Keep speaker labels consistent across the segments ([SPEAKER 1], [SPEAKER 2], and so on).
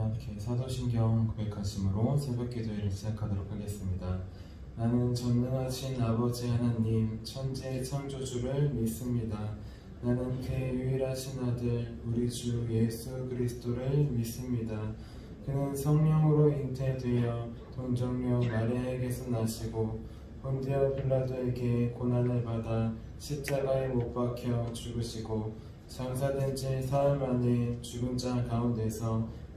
[SPEAKER 1] 함께 사도신경 고백하심으로 새벽 기도회를 시작하도록 하겠습니다. 나는 전능하신 아버지 하나님 천지의 창조주를 믿습니다. 나는 그의 유일하신 아들 우리 주 예수 그리스도를 믿습니다. 그는 성령으로 잉태되어 동정녀 마리아에게서 나시고 본디어 빌라도에게 고난을 받아 십자가에 못 박혀 죽으시고 장사된 지 사흘 만에 죽은 자 가운데서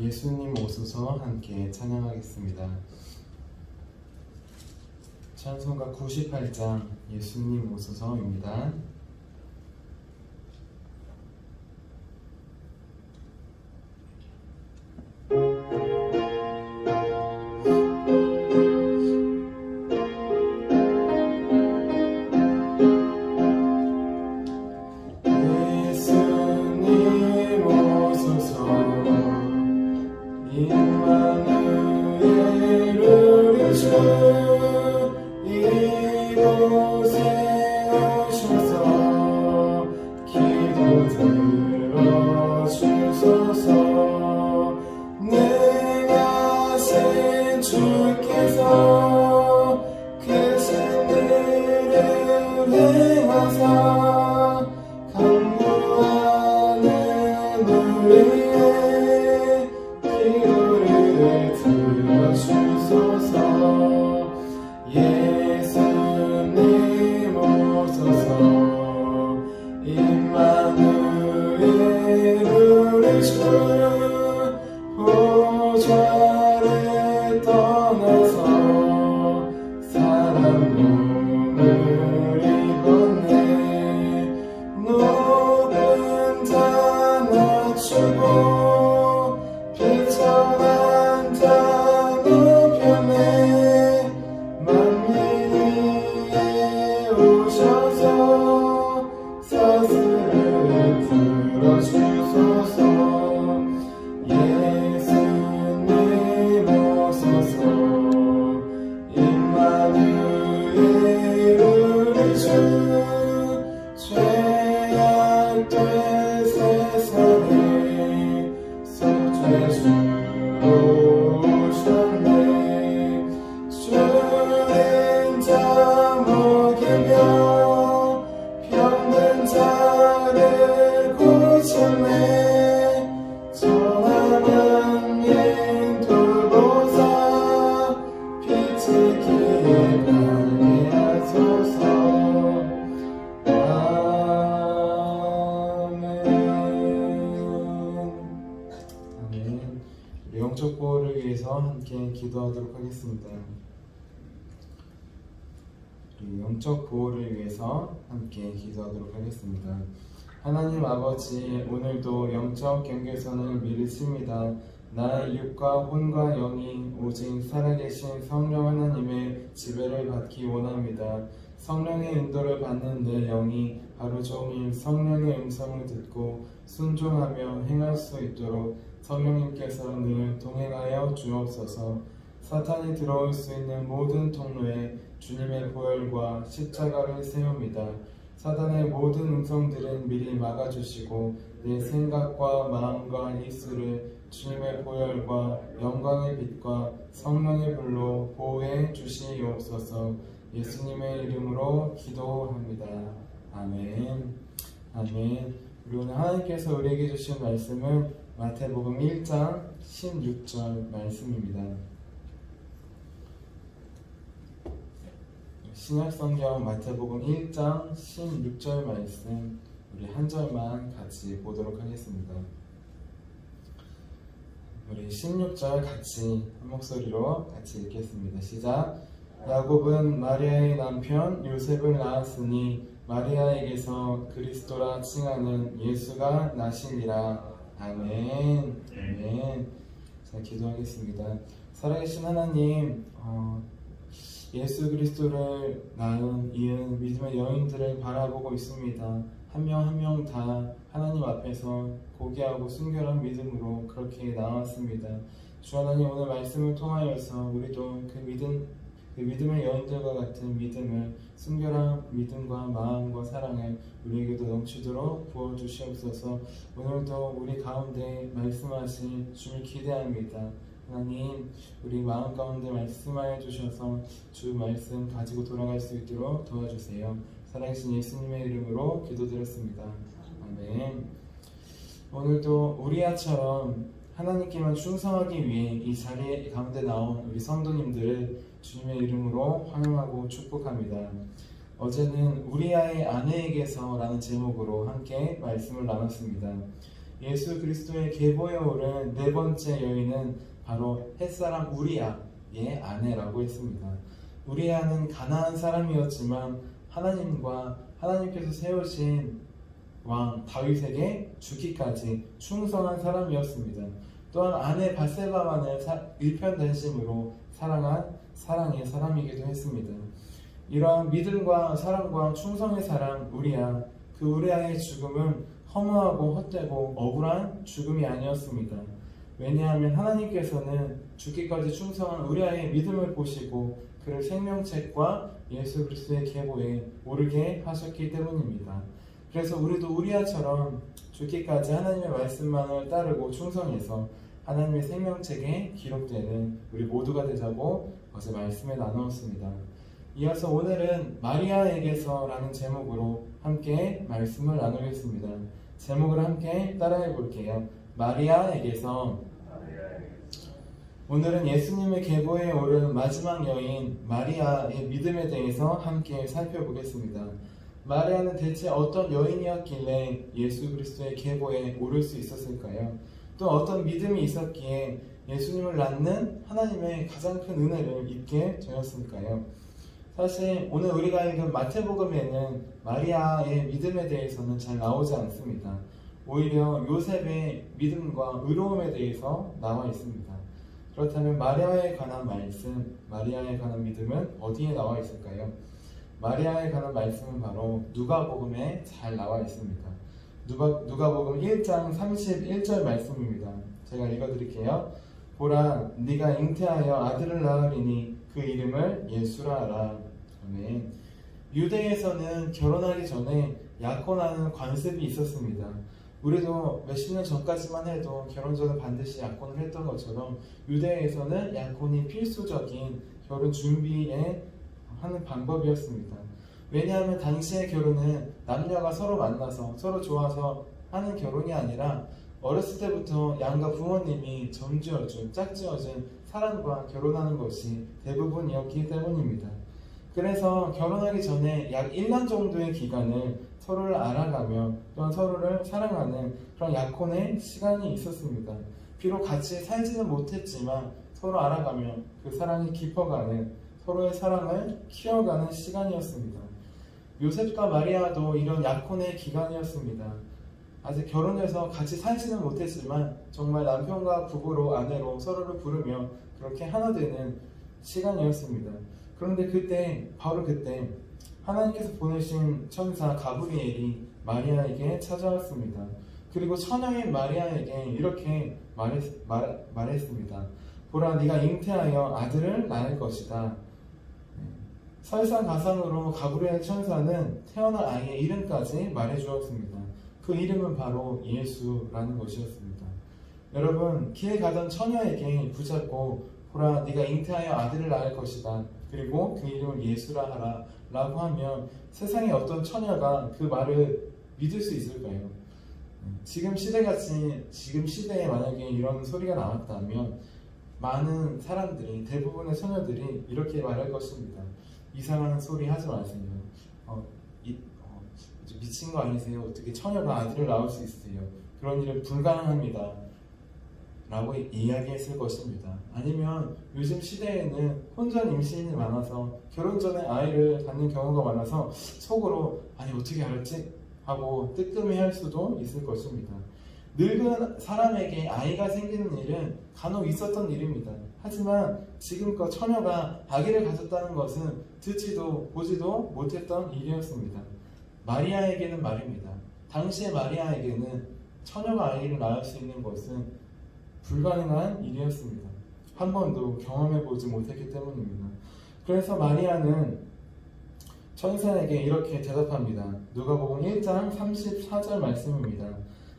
[SPEAKER 1] 예수님 오소서 함께 찬양하겠습니다. 찬송가 98장 예수님 오소서입니다. 임 보 영적 보호를 위해서 함께 기도하도록 하겠습니다. 하나님 아버지, 오늘도 영적 경계선을 미르십니다. 나의 육과 혼과 영이 오직 살아계신 성령 하나님의 지배를 받기 원합니다. 성령의 인도를 받는 내 영이 하루 종일 성령의 음성을 듣고 순종하며 행할 수 있도록 성령님께서 늘 동행하여 주옵소서. 사탄이 들어올 수 있는 모든 통로에 주님의 보혈과 십자가를 세웁니다. 사단의 모든 음성들은 미리 막아주시고 내 생각과 마음과 입술을 주님의 보혈과 영광의 빛과 성령의 불로 보호해 주시옵소서 예수님의 이름으로 기도합니다. 아멘. 아멘. 우리 오늘 하나님께서 우리에게 주신 말씀은 마태복음 1장 16절 말씀입니다. 신약성경 마태복음 1장 16절 말씀 우리 한 절만 같이 보도록 하겠습니다. 우리 16절 같이 한 목소리로 같이 읽겠습니다. 시작. 야곱은 마리아의 남편 요셉을 낳았으니 마리아에게서 그리스도라 칭하는 예수가 나시니라. 아멘. 아멘. 자, 기도하겠습니다. 살아계신 하나님, 어, 예수 그리스도를 낳은 이은 믿음의 여인들을 바라보고 있습니다. 한 명 한 명 다 하나님 앞에서 고귀하고 순결한 믿음으로 그렇게 나왔습니다. 주 하나님 오늘 말씀을 통하여서 우리도 그 믿음 그 믿음의 여인들과 같은 믿음을 순결한 믿음과 마음과 사랑을 우리에게도 넘치도록 부어 주시옵소서. 오늘도 우리 가운데 말씀하신 주를 기대합니다. 하나님, 우리 마음 가운데 말씀하여 주셔서 주 말씀 가지고 돌아갈 수 있도록 도와주세요. 살아계신 예수님의 이름으로 기도드렸습니다. 아멘. 오늘도 우리아처럼 하나님께만 충성하기 위해 이 자리 가운데 나온 우리 성도님들을 주님의 이름으로 환영하고 축복합니다. 어제는 우리아의 아내에게서라는 제목으로 함께 말씀을 나눴습니다. 예수 그리스도의 계보에 오른 네 번째 여인은 바로 햇사람 우리아의 아내라고 했습니다. 우리아는 가난한 사람이었지만 하나님과 하나님께서 세우신 왕 다윗에게 죽기까지 충성한 사람이었습니다. 또한 아내 바세바만을 일편단심으로 사랑한 사랑의 사람이기도 했습니다. 이러한 믿음과 사랑과 충성의 사람 우리야 그 우리아의 죽음은 허무하고 헛되고 억울한 죽음이 아니었습니다. 왜냐하면 하나님께서는 죽기까지 충성한 우리아의 믿음을 보시고 그를 생명책과 예수 그리스도의 계보에 오르게 하셨기 때문입니다. 그래서 우리도 우리아처럼 죽기까지 하나님의 말씀만을 따르고 충성해서 하나님의 생명책에 기록되는 우리 모두가 되자고 어제 말씀에 나누었습니다. 이어서 오늘은 마리아에게서라는 제목으로 함께 말씀을 나누겠습니다. 제목을 함께 따라해 볼게요. 마리아에게서 오늘은 예수님의 계보에 오른 마지막 여인 마리아의 믿음에 대해서 함께 살펴보겠습니다. 마리아는 대체 어떤 여인이었길래 예수 그리스도의 계보에 오를 수 있었을까요? 또 어떤 믿음이 있었기에 예수님을 낳는 하나님의 가장 큰 은혜를 입게 되었을까요? 사실 오늘 우리가 읽은 마태복음에는 마리아의 믿음에 대해서는 잘 나오지 않습니다. 오히려 요셉의 믿음과 의로움에 대해서 나와 있습니다. 그렇다면 마리아에 관한 말씀, 마리아에 관한 믿음은 어디에 나와 있을까요? 마리아에 관한 말씀은 바로 누가복음에 잘 나와 있습니다. 누가, 누가복음 1장 31절 말씀입니다. 제가 읽어드릴게요. 보라, 네가 잉태하여 아들을 낳으리니 그 이름을 예수라 하라. 아멘. 유대에서는 결혼하기 전에 약혼하는 관습이 있었습니다. 우리도 몇십 년 전까지만 해도 결혼 전에 반드시 약혼을 했던 것처럼 유대에서는 약혼이 필수적인 결혼 준비에 하는 방법이었습니다. 왜냐하면 당시의 결혼은 남녀가 서로 만나서 서로 좋아서 하는 결혼이 아니라 어렸을 때부터 양가 부모님이 점지어준 짝지어준 사람과 결혼하는 것이 대부분이었기 때문입니다. 그래서 결혼하기 전에 약 1년 정도의 기간을 서로를 알아가며 또한 서로를 사랑하는 그런 약혼의 시간이 있었습니다. 비록 같이 살지는 못했지만 서로 알아가며 그 사랑이 깊어가는 서로의 사랑을 키워가는 시간이었습니다. 요셉과 마리아도 이런 약혼의 기간이었습니다. 아직 결혼해서 같이 살지는 못했지만 정말 남편과 부부로 아내로 서로를 부르며 그렇게 하나 되는 시간이었습니다. 그런데 그때 바로 그때 하나님께서 보내신 천사 가브리엘이 마리아에게 찾아왔습니다. 그리고 처녀인 마리아에게 이렇게 말했, 말, 말했습니다. 보라 네가 잉태하여 아들을 낳을 것이다. 설상가상으로 가브리엘 천사는 태어날 아이의 이름까지 말해주었습니다. 그 이름은 바로 예수라는 것이었습니다. 여러분 길 가던 처녀에게 붙잡고 보라 네가 잉태하여 아들을 낳을 것이다. 그리고 그 이름을 예수라 하라 라고 하면 세상에 어떤 처녀가 그 말을 믿을 수 있을까요? 지금 시대같이 지금 시대에 만약에 이런 소리가 나왔다면 많은 사람들이 대부분의 처녀들이 이렇게 말할 것입니다. 이상한 소리 하지 마세요. 어, 이, 어, 미친 거 아니세요? 어떻게 처녀가 아들을 낳을 수 있으세요? 그런 일은 불가능합니다. 라고 이야기했을 것입니다. 아니면 요즘 시대에는 혼전 임신이 많아서 결혼 전에 아이를 갖는 경우가 많아서 속으로 아니 어떻게 알았지? 하고 뜨끔해 할 수도 있을 것입니다. 늙은 사람에게 아이가 생기는 일은 간혹 있었던 일입니다. 하지만 지금껏 처녀가 아기를 가졌다는 것은 듣지도 보지도 못했던 일이었습니다. 마리아에게는 말입니다. 당시의 마리아에게는 처녀가 아이를 낳을 수 있는 것은 불가능한 일이었습니다. 한 번도 경험해 보지 못했기 때문입니다. 그래서 마리아는 천사에게 이렇게 대답합니다. 누가복음 1장 34절 말씀입니다.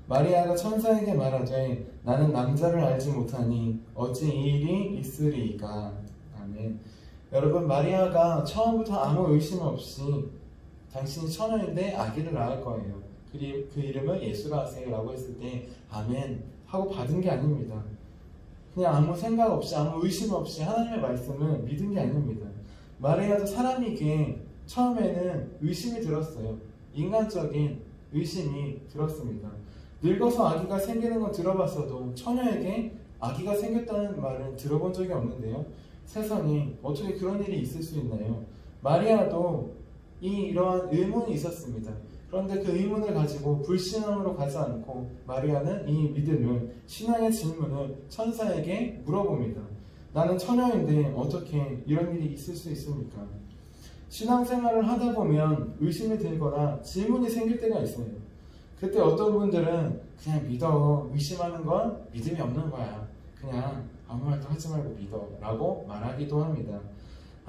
[SPEAKER 1] 마리아가 천사에게 말하되 나는 남자를 알지 못하니 어찌 이 일이 있으리이까. 아멘. 여러분 마리아가 처음부터 아무 의심 없이 당신이 처녀인데 아기를 낳을 거예요. 그, 이- 그 이름을 예수라 하세요라고 했을 때 아멘 하고 받은 게 아닙니다. 그냥 아무 생각 없이 아무 의심 없이 하나님의 말씀을 믿은 게 아닙니다. 마리아도 사람이기에 처음에는 의심이 들었어요. 인간적인 의심이 들었습니다. 늙어서 아기가 생기는 건 들어봤어도 처녀에게 아기가 생겼다는 말은 들어본 적이 없는데요. 세상에 어떻게 그런 일이 있을 수 있나요? 마리아도 이 이러한 의문이 있었습니다. 그런데 그 의문을 가지고 불신앙으로 가지 않고 마리아는 이 믿음을 신앙의 질문을 천사에게 물어봅니다. 나는 처녀인데 어떻게 이런 일이 있을 수 있습니까? 신앙생활을 하다 보면 의심이 들거나 질문이 생길 때가 있어요. 그때 어떤 분들은 그냥 믿어 의심하는 건 믿음이 없는 거야. 그냥 아무 말도 하지 말고 믿어 라고 말하기도 합니다.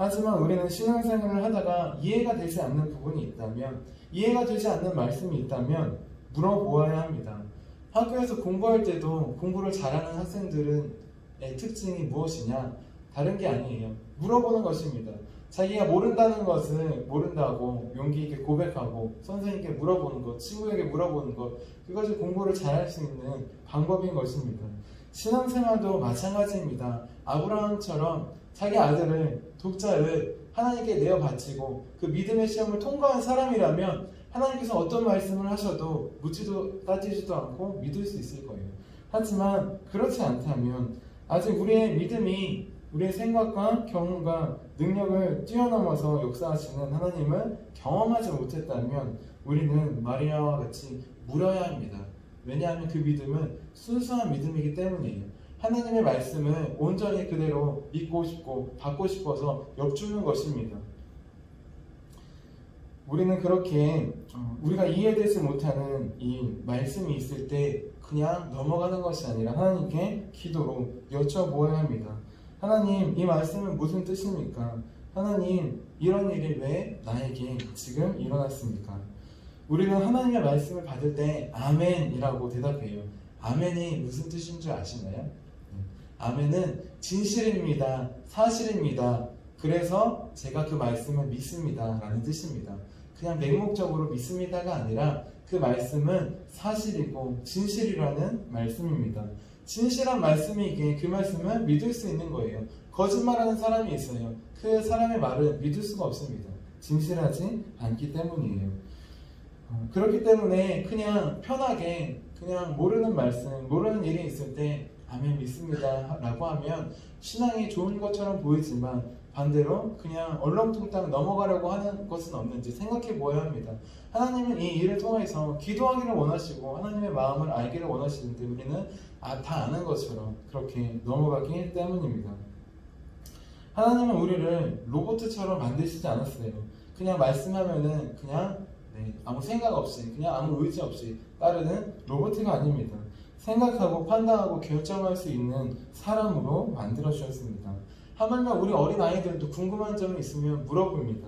[SPEAKER 1] 하지만 우리는 신앙생활을 하다가 이해가 되지 않는 부분이 있다면 이해가 되지 않는 말씀이 있다면 물어보아야 합니다. 학교에서 공부할 때도 공부를 잘하는 학생들은 의 특징이 무엇이냐? 다른 게 아니에요. 물어보는 것입니다. 자기가 모른다는 것을 모른다고 용기 있게 고백하고 선생님께 물어보는 것, 친구에게 물어보는 것, 그것이 공부를 잘할 수 있는 방법인 것입니다. 신앙생활도 마찬가지입니다. 아브라함처럼 자기 아들을 독자를 하나님께 내어 바치고 그 믿음의 시험을 통과한 사람이라면 하나님께서 어떤 말씀을 하셔도 묻지도 따지지도 않고 믿을 수 있을 거예요. 하지만 그렇지 않다면 아직 우리의 믿음이 우리의 생각과 경험과 능력을 뛰어넘어서 역사하시는 하나님을 경험하지 못했다면 우리는 마리아와 같이 물어야 합니다. 왜냐하면 그 믿음은 순수한 믿음이기 때문이에요. 하나님의 말씀을 온전히 그대로 믿고 싶고 받고 싶어서 엽주는 것입니다. 우리는 그렇게 어, 우리가 이해되지 못하는 이 말씀이 있을 때 그냥 넘어가는 것이 아니라 하나님께 기도로 여쭤보아야 합니다. 하나님, 이 말씀은 무슨 뜻입니까? 하나님, 이런 일이 왜 나에게 지금 일어났습니까? 우리는 하나님의 말씀을 받을 때 아멘이라고 대답해요. 아멘이 무슨 뜻인 줄 아시나요? 네. 아멘은 진실입니다. 사실입니다. 그래서 제가 그 말씀을 믿습니다. 라는 뜻입니다. 그냥 맹목적으로 믿습니다가 아니라 그 말씀은 사실이고 진실이라는 말씀입니다. 진실한 말씀이기에 그 말씀을 믿을 수 있는 거예요. 거짓말하는 사람이 있어요. 그 사람의 말을 믿을 수가 없습니다. 진실하지 않기 때문이에요. 어, 그렇기 때문에 그냥 편하게 그냥 모르는 말씀, 모르는 일이 있을 때 아멘 믿습니다 라고 하면 신앙이 좋은 것처럼 보이지만 반대로 그냥 얼렁뚱땅 넘어가려고 하는 것은 없는지 생각해 보아야 합니다. 하나님은 이 일을 통해서 기도하기를 원하시고 하나님의 마음을 알기를 원하시는데 우리는 아, 다 아는 것처럼 그렇게 넘어가기 때문입니다. 하나님은 우리를 로봇처럼 만드시지 않았어요. 그냥 말씀하면은 그냥 네, 아무 생각 없이 그냥 아무 의지 없이 따르는 로봇가 아닙니다. 생각하고 판단하고 결정할 수 있는 사람으로 만들어 주셨습니다. 하물며 우리 어린 아이들도 궁금한 점이 있으면 물어봅니다.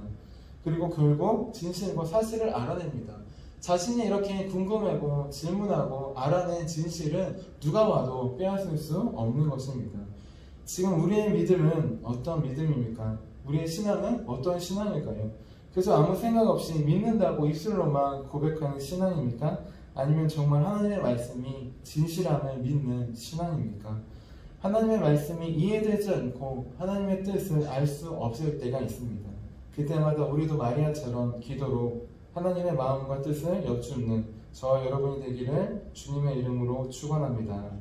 [SPEAKER 1] 그리고 결국 진실과 사실을 알아냅니다. 자신이 이렇게 궁금하고 질문하고 알아낸 진실은 누가 와도 빼앗을 수 없는 것입니다. 지금 우리의 믿음은 어떤 믿음입니까? 우리의 신앙은 어떤 신앙일까요? 그래서 아무 생각 없이 믿는다고 입술로만 고백하는 신앙입니까? 아니면 정말 하나님의 말씀이 진실함을 믿는 신앙입니까? 하나님의 말씀이 이해되지 않고 하나님의 뜻을 알 수 없을 때가 있습니다. 그때마다 우리도 마리아처럼 기도로 하나님의 마음과 뜻을 여쭙는 저와 여러분이 되기를 주님의 이름으로 축원합니다.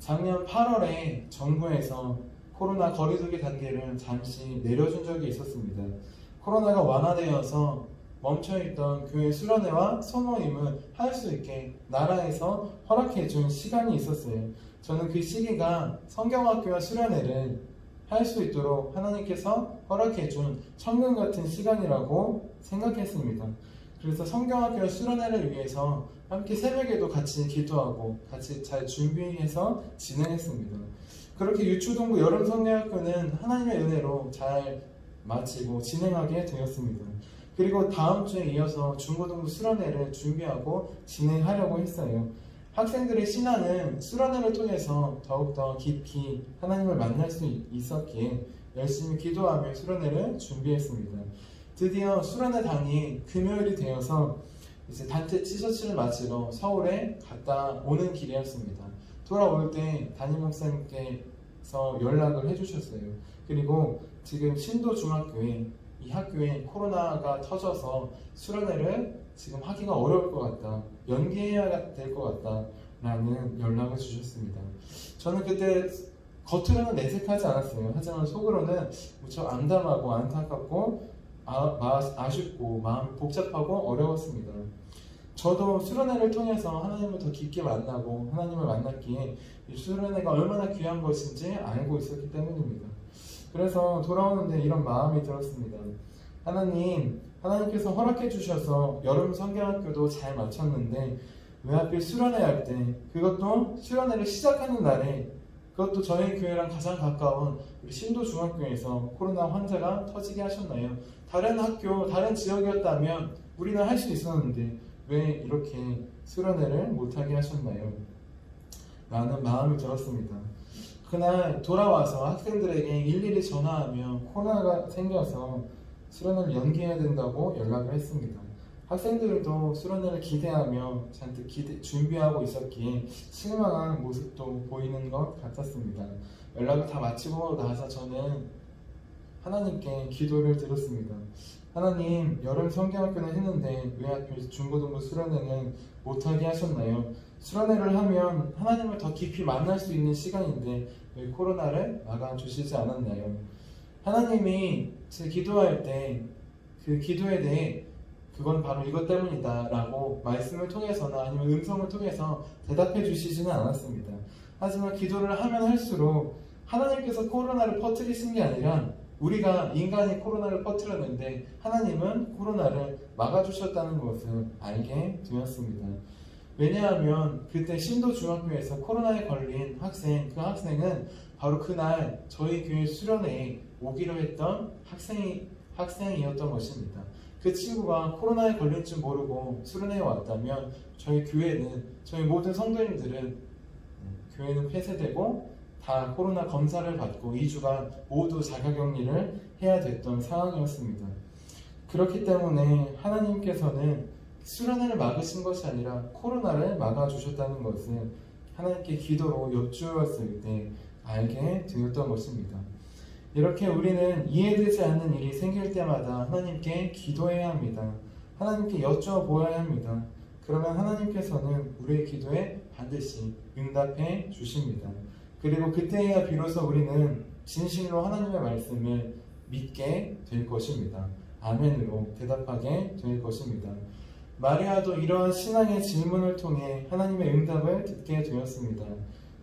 [SPEAKER 1] 작년 8월에 정부에서 코로나 거리두기 단계를 잠시 내려준 적이 있었습니다. 코로나가 완화되어서 멈춰있던 교회 수련회와 소모임을 할 수 있게 나라에서 허락해준 시간이 있었어요. 저는 그 시기가 성경학교와 수련회를 할 수 있도록 하나님께서 허락해준 천금 같은 시간이라고 생각했습니다. 그래서 성경학교와 수련회를 위해서 함께 새벽에도 같이 기도하고 같이 잘 준비해서 진행했습니다. 그렇게 유초동부 여름 성경학교는 하나님의 은혜로 잘 마치고 진행하게 되었습니다. 그리고 다음 주에 이어서 중고등부 수련회를 준비하고 진행하려고 했어요. 학생들의 신앙은 수련회를 통해서 더욱더 깊이 하나님을 만날 수 있었기에 열심히 기도하며 수련회를 준비했습니다. 드디어 수련회 당이 금요일이 되어서 이제 단체 티셔츠를 마치러 서울에 갔다 오는 길이었습니다. 돌아올 때 담임 목사님께서 연락을 해주셨어요. 그리고 지금 신도 중학교에 이 학교에 코로나가 터져서 수련회를 지금 하기가 어려울 것 같다. 연기해야 될 것 같다. 라는 연락을 주셨습니다. 저는 그때 겉으로는 내색하지 않았어요. 하지만 속으로는 무척 암담하고 안타깝고 아, 쉽고 마음 복잡하고 어려웠습니다. 저도 수련회를 통해서 하나님을 더 깊게 만나고 하나님을 만났기에 이 수련회가 얼마나 귀한 것인지 알고 있었기 때문입니다. 그래서 돌아오는데 이런 마음이 들었습니다. 하나님, 하나님께서 허락해 주셔서 여름 성경학교도 잘 마쳤는데 왜 하필 수련회 할 때 그것도 수련회를 시작하는 날에 그것도 저희 교회랑 가장 가까운 우리 신도 중학교에서 코로나 환자가 터지게 하셨나요? 다른 학교, 다른 지역이었다면 우리는 할 수 있었는데 왜 이렇게 수련회를 못하게 하셨나요? 라는 마음이 들었습니다. 그날 돌아와서 학생들에게 일일이 전화하며 코로나가 생겨서 수련회를 연기해야 된다고 연락을 했습니다. 학생들도 수련회를 기대하며 잔뜩 기대, 준비하고 있었기에 실망한 모습도 보이는 것 같았습니다. 연락을 다 마치고 나서 저는 하나님께 기도를 드렸습니다. 하나님, 여름 성경학교는 했는데 왜 하필 중고등부 수련회는 못하게 하셨나요? 수련회를 하면 하나님을 더 깊이 만날 수 있는 시간인데 왜 코로나를 막아 주시지 않았나요? 하나님이 제 기도할 때 그 기도에 대해 그건 바로 이것 때문이다 라고 말씀을 통해서나 아니면 음성을 통해서 대답해 주시지는 않았습니다. 하지만 기도를 하면 할수록 하나님께서 코로나를 퍼뜨리신 게 아니라 우리가 인간이 코로나를 퍼뜨렸는데 하나님은 코로나를 막아주셨다는 것을 알게 되었습니다. 왜냐하면 그때 신도 중학교에서 코로나에 걸린 학생, 그 학생은 바로 그날 저희 교회 수련회에 오기로 했던 학생이, 학생이었던 것입니다. 그 친구가 코로나에 걸릴 줄 모르고 수련회에 왔다면 저희 교회는, 저희 모든 성도님들은 교회는 폐쇄되고 다 코로나 검사를 받고 2주간 모두 자가격리를 해야 됐던 상황이었습니다. 그렇기 때문에 하나님께서는 수련회를 막으신 것이 아니라 코로나를 막아주셨다는 것을 하나님께 기도로 여쭈었을 때 알게 되었던 것입니다. 이렇게 우리는 이해되지 않는 일이 생길 때마다 하나님께 기도해야 합니다. 하나님께 여쭤보아야 합니다. 그러면 하나님께서는 우리의 기도에 반드시 응답해 주십니다. 그리고 그때야 비로소 우리는 진실로 하나님의 말씀을 믿게 될 것입니다. 아멘으로 대답하게 될 것입니다. 마리아도 이러한 신앙의 질문을 통해 하나님의 응답을 듣게 되었습니다.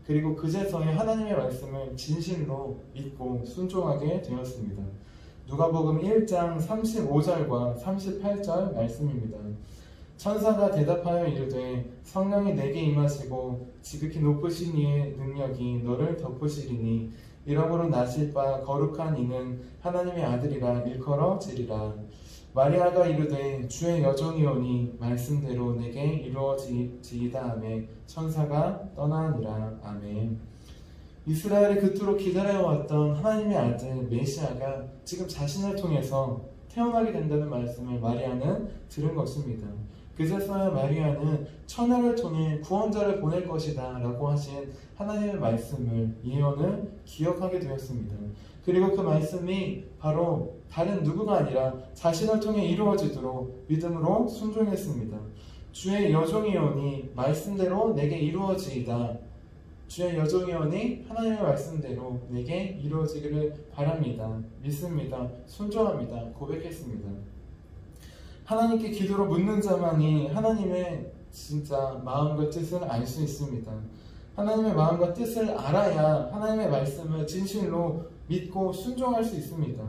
[SPEAKER 1] 그리고 그제서야 하나님의 말씀을 진실로 믿고 순종하게 되었습니다. 누가복음 1장 35절과 38절 말씀입니다. 천사가 대답하여 이르되 성령이 내게 임하시고 지극히 높으신 이의 능력이 너를 덮으시리니 이러므로 나실 바 거룩한 이는 하나님의 아들이라 일컬어지리라 마리아가 이르되 주의 여종이오니 말씀대로 내게 이루어지이다 하매 천사가 떠나니라 아멘 이스라엘이 그토록 기다려왔던 하나님의 아들 메시아가 지금 자신을 통해서 태어나게 된다는 말씀을 마리아는 들은 것입니다. 그제서야 마리아는 천하를 통해 구원자를 보낼 것이다 라고 하신 하나님의 말씀을 예언을 기억하게 되었습니다. 그리고 그 말씀이 바로 다른 누구가 아니라 자신을 통해 이루어지도록 믿음으로 순종했습니다. 주의 여종이오니 말씀대로 내게 이루어지이다. 주의 여종이오니 하나님의 말씀대로 내게 이루어지기를 바랍니다. 믿습니다. 순종합니다. 고백했습니다. 하나님께 기도로 묻는 자만이 하나님의 진짜 마음과 뜻을 알 수 있습니다. 하나님의 마음과 뜻을 알아야 하나님의 말씀을 진실로 믿고 순종할 수 있습니다.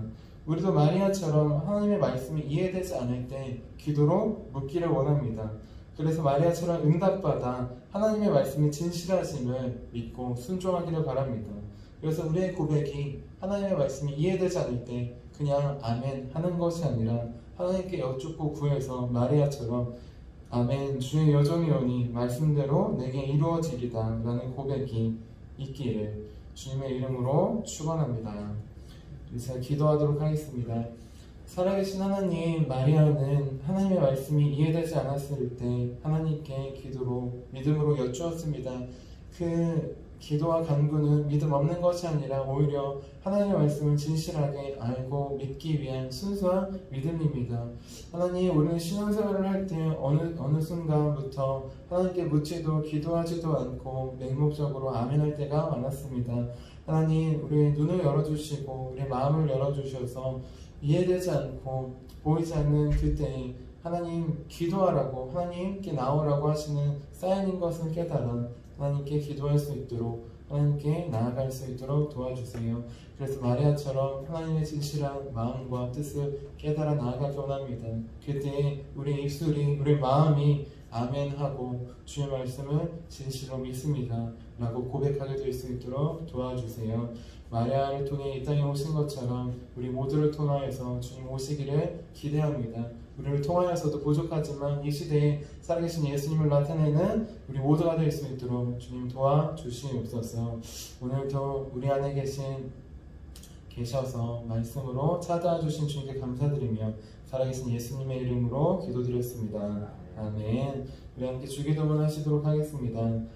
[SPEAKER 1] 우리도 마리아처럼 하나님의 말씀이 이해되지 않을 때 기도로 묻기를 원합니다. 그래서 마리아처럼 응답받아 하나님의 말씀이 진실하심을 믿고 순종하기를 바랍니다. 그래서 우리의 고백이 하나님의 말씀이 이해되지 않을 때 그냥 아멘 하는 것이 아니라 하나님께 여쭙고 구해서 마리아처럼 아멘 주의 여정이오니 말씀대로 내게 이루어지리다 라는 고백이 있기를 주님의 이름으로 축원합니다. 이제 기도하도록 하겠습니다. 살아계신 하나님, 마리아는 하나님의 말씀이 이해되지 않았을 때 하나님께 기도로 믿음으로 여쭈었습니다. 그 기도와 간구는 믿음 없는 것이 아니라 오히려 하나님의 말씀을 진실하게 알고 믿기 위한 순수한 믿음입니다. 하나님, 우리는 신앙생활을 할 때 어느 어느 순간부터 하나님께 묻지도 기도하지도 않고 맹목적으로 아멘 할 때가 많았습니다. 하나님, 우리의 눈을 열어주시고 우리의 마음을 열어주셔서 이해되지 않고 보이지 않는 그때에 하나님 기도하라고 하나님께 나오라고 하시는 사인인 것을 깨달아 하나님께 기도할 수 있도록 하나님께 나아갈 수 있도록 도와주세요. 그래서 마리아처럼 하나님의 진실한 마음과 뜻을 깨달아 나아가기 원합니다. 그때에 우리 입술이 우리 마음이 아멘하고 주의 말씀을 진실로 믿습니다. 라고 고백하게 될 수 있도록 도와주세요. 마리아를 통해 이 땅에 오신 것처럼 우리 모두를 통하여서 주님 오시기를 기대합니다. 우리를 통하여서도 부족하지만 이 시대에 살아계신 예수님을 나타내는 우리 모두가 될 수 있도록 주님 도와주시옵소서. 오늘도 우리 안에 계신 계셔서 말씀으로 찾아와 주신 주님께 감사드리며 살아계신 예수님의 이름으로 기도드렸습니다. 아멘. 우리 함께 주기도문 하시도록 하겠습니다.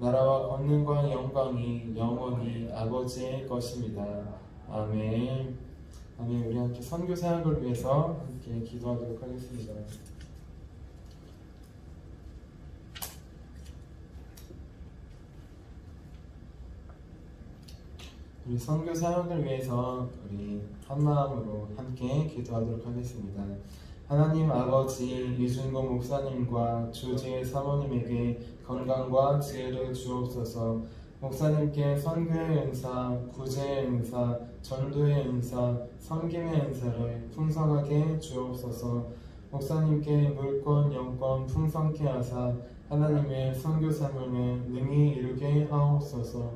[SPEAKER 1] 나라와 권능과 영광이 영원히 아버지의 것입니다. 아멘. 아멘. 우리 함께 선교 사역을 위해서 함께 기도하도록 하겠습니다. 우리 선교 사역을 위해서 우리 한 마음으로 함께 기도하도록 하겠습니다. 하나님 아버지 이준고 목사님과 주지의 사모님에게 건강과 지혜를 주옵소서. 목사님께 선교의 은사, 구제의 은사, 전도의 은사, 섬김의 은사를 풍성하게 주옵소서. 목사님께 물권, 영권 풍성케 하사 하나님의 선교 사명을 능히 이루게 하옵소서.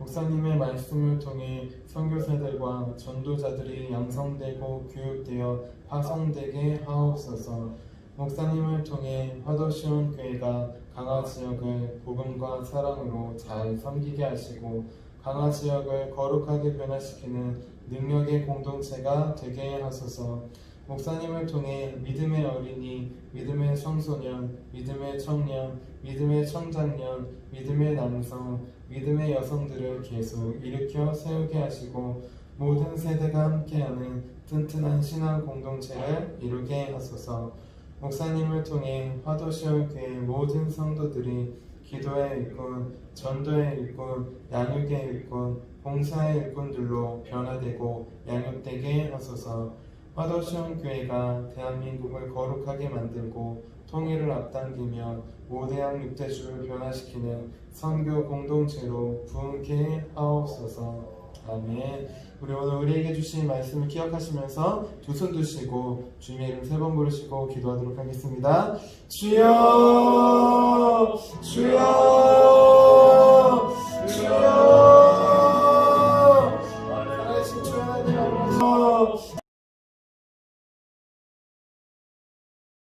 [SPEAKER 1] 목사님의 말씀을 통해 선교사들과 전도자들이 양성되고 교육되어 파송되게 하옵소서. 목사님을 통해 화도시온 교회가 강화 지역을 복음과 사랑으로 잘 섬기게 하시고 강화 지역을 거룩하게 변화시키는 능력의 공동체가 되게 하소서. 목사님을 통해 믿음의 어린이, 믿음의 청소년, 믿음의 청년, 믿음의 청장년, 믿음의 남성, 믿음의 여성들을 계속 일으켜 세우게 하시고 모든 세대가 함께하는 튼튼한 신앙 공동체를 이루게 하소서. 목사님을 통해 화도시올 교회 모든 성도들이 기도의 일꾼, 전도의 일꾼, 양육의 일꾼, 봉사의 일꾼들로 변화되고 양육되게 하소서. 화도시온 교회가 대한민국을 거룩하게 만들고 통일을 앞당기며 모대한 육대주를 변화시키는 선교 공동체로 부흥케 하옵소서. 아멘. 우리 오늘 우리에게 주신 말씀을 기억하시면서 두손 드시고 주님의 이름 세 번 부르시고 기도하도록 하겠습니다. 주여, 주여.